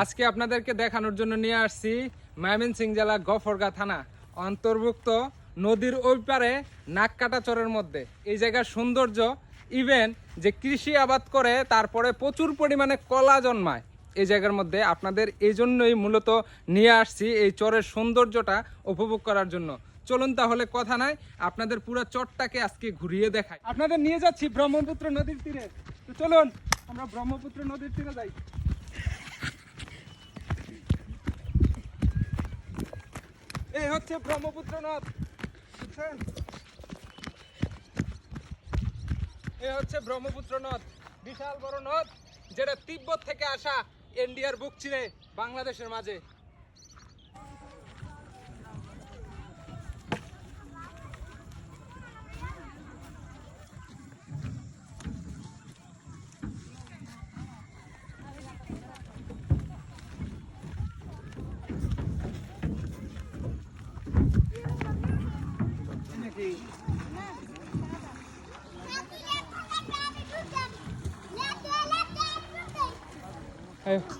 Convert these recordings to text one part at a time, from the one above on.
আজকে আপনাদেরকে দেখানোর জন্য নিয়ে আসছি ময়মনসিং জেলা গফরগা থানা, অন্তর্ভুক্ত নদীর ওই পারে নাককাটা চরের মধ্যে। এই জায়গার সৌন্দর্য ইভেন যে কৃষি আবাদ করে, তারপরে প্রচুর পরিমাণে কলা জন্মায়। এই জায়গার মধ্যে আপনাদের এই জন্যই মূলত নিয়ে আসছি এই চরের সৌন্দর্যটা উপভোগ করার জন্য। চলুন তাহলে কথা নাই, আপনাদের পুরো চরটাকে আজকে ঘুরিয়ে দেখাই। আপনাদের নিয়ে যাচ্ছি ব্রহ্মপুত্র নদীর তীরে। তো চলুন, আমরা ব্রহ্মপুত্র নদীর তীরে যাই। এই হচ্ছে ব্রহ্মপুত্র নদ বুঝছেন? এই হচ্ছে ব্রহ্মপুত্র নদ বিশাল বড় নদ, যেটা তিব্বত থেকে আসা ইন্ডিয়ার বুক চিনে বাংলাদেশের মাঝে। Az az az.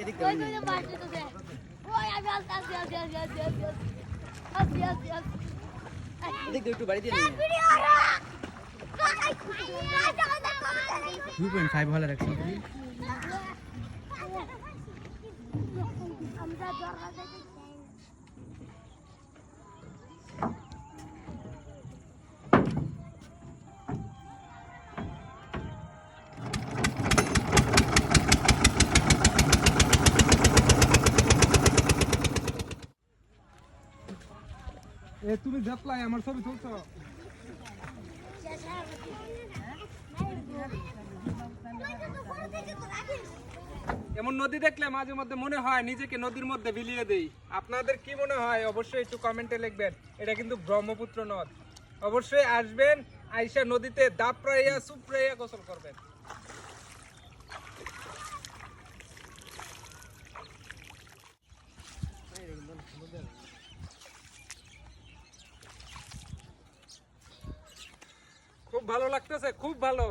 এদিক দিয়ে একটু বাড়ি দিয়ে টু পয়েন্ট ফাইভ ভালো রাখছেন তুমি আমরা দরজা থেকে এ, তুমি দেখলাই আমার ছবি তুলছো। এমন নদী দেখলে মাঝে মধ্যে মনে হয় নিজেকে নদীর মধ্যে বিলিয়ে দেই। আপনাদের কি মনে হয়? অবশ্যই একটু কমেন্টে লিখবেন। এটা কিন্তু ব্রহ্মপুত্র নদ। অবশ্যই আসবেন, আইসা নদীতে দাপড়াইয়া সুপড়াইয়া গোসল করবেন খুব ভালো লাগতেছে, খুব ভালো।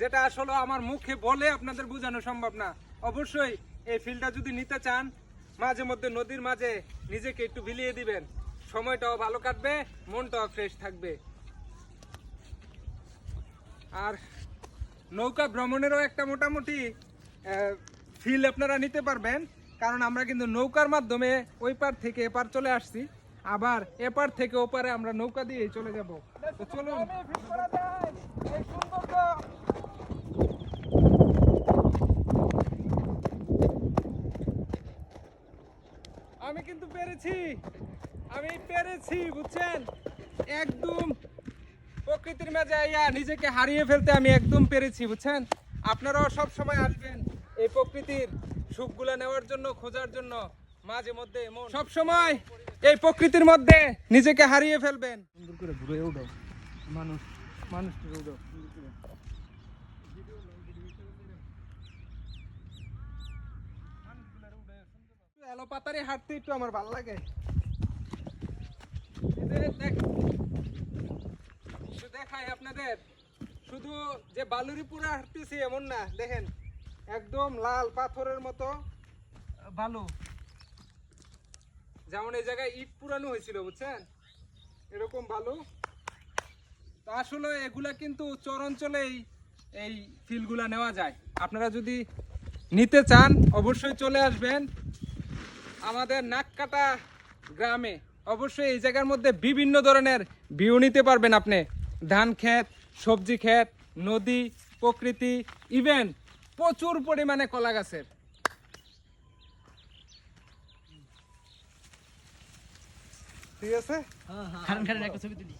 যেটা আসলে আমার মুখে বলে আপনাদের বোঝানো সম্ভব না। অবশ্যই এই ফিলটা যদি নিতে চান, মাঝে মধ্যে নদীর মাঝে নিজেকে একটু বিলিয়ে দিবেন। সময়টাও ভালো কাটবে, মনটাও ফ্রেশ থাকবে। আর নৌকা ভ্রমণেরও একটা মোটামুটি ফিল আপনারা নিতে পারবেন। কারণ আমরা কিন্তু নৌকার মাধ্যমে ওই পার থেকে এপার চলে আসছি। আবার এপার থেকে ওপারে আমরা নৌকা দিয়ে চলে যাব। তো চলুন। আমি কিন্তু পেরেছি। আমি পেরেছি, বুঝছেন? একদম প্রকৃতির মাঝে আইয়া নিজেকে হারিয়ে ফেলতে আমি একদম পেরেছি, বুঝছেন? আপনারাও সব সময় আসবেন এই প্রকৃতির সুখগুলো নেওয়ার জন্য, খোঁজার জন্য। মাঝে মধ্যে সব সময় এই প্রকৃতির মধ্যে নিজেকে হারিয়ে ফেলবেন। সুন্দর করে ঘুরে উঠো। মানুষ মানুষটা উঠো। এলো পাতারে হাঁটতে একটু আমার ভালো লাগে। এই যে দেখ- একটু দেখাই আপনাদের। শুধু যে বালুরিপুরা হাঁটতেছি এমন না দেখেন একদম লাল পাথরের মতো বালু। যেমন এই জায়গায় ইট পুরানো হয়েছিল, বুঝছেন? এরকম ভালো। তো আসলে এগুলা কিন্তু চর অঞ্চলেই এই ফিলগুলা নেওয়া যায়। আপনারা যদি নিতে চান, অবশ্যই চলে আসবেন আমাদের নাককাটা গ্রামে। অবশ্যই এই জায়গার মধ্যে বিভিন্ন ধরনের ভিউ নিতে পারবেন আপনি। ধান ক্ষেত, সবজি ক্ষেত, নদী, প্রকৃতি ইভেন প্রচুর পরিমাণে কলা গাছের। ঠিক আছে? খারান খারান একটা ছবি তুলি।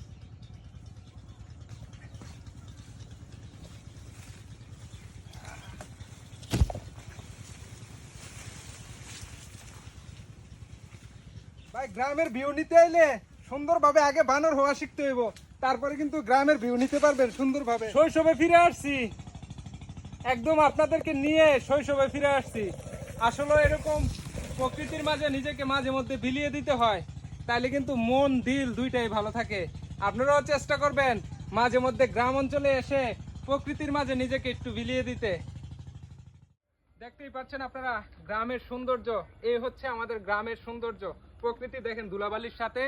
ভাই গ্রামের ভিউ নিতে আইলে সুন্দরভাবে আগে বানর হওয়া শিখতে হইব। তারপরে কিন্তু গ্রামের ভিউ নিতে পারবেন সুন্দরভাবে। শৈশবে ফিরে আসছি। একদম আপনাদেরকে নিয়ে শৈশবে ফিরে আসছি। আসলে এরকম প্রকৃতির মাঝে নিজেকে মাঝে মধ্যে বিলিয়ে দিতে হয়। তাইলে কিন্তু মন, দিল দুইটাই ভালো থাকে। আপনারাও চেষ্টা করবেন মাঝে মধ্যে গ্রাম অঞ্চলে এসে প্রকৃতির মাঝে নিজেকে একটু বিলিয়ে দিতে। দেখতেই পাচ্ছেন আপনারা, গ্রামের সৌন্দর্য এই হচ্ছে আমাদের গ্রামের সৌন্দর্য। প্রকৃতি দেখেন দুলাবালির সাথে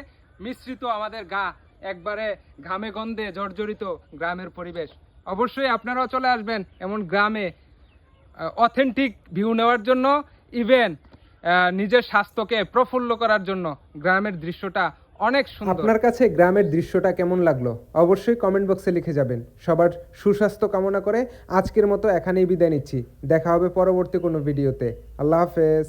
মিশ্রিত আমাদের গা, একবারে ঘামে গন্ধে জর্জরিত গ্রামের পরিবেশ। অবশ্যই আপনারাও চলে আসবেন এমন গ্রামে অথেন্টিক ভিউ নেওয়ার জন্য। ইভেন নিজের স্বাস্থ্যকে প্রফুল্ল করার জন্য গ্রামের দৃশ্যটা অনেক সুন্দর। আপনার কাছে গ্রামের দৃশ্যটা কেমন লাগল? অবশ্যই কমেন্ট বক্সে লিখে যাবেন। সবার সুস্বাস্থ্য কামনা করে আজকের মতো এখানেই বিদায় নিচ্ছি। দেখা হবে পরবর্তী কোনো ভিডিওতে আল্লাহ হাফেজ।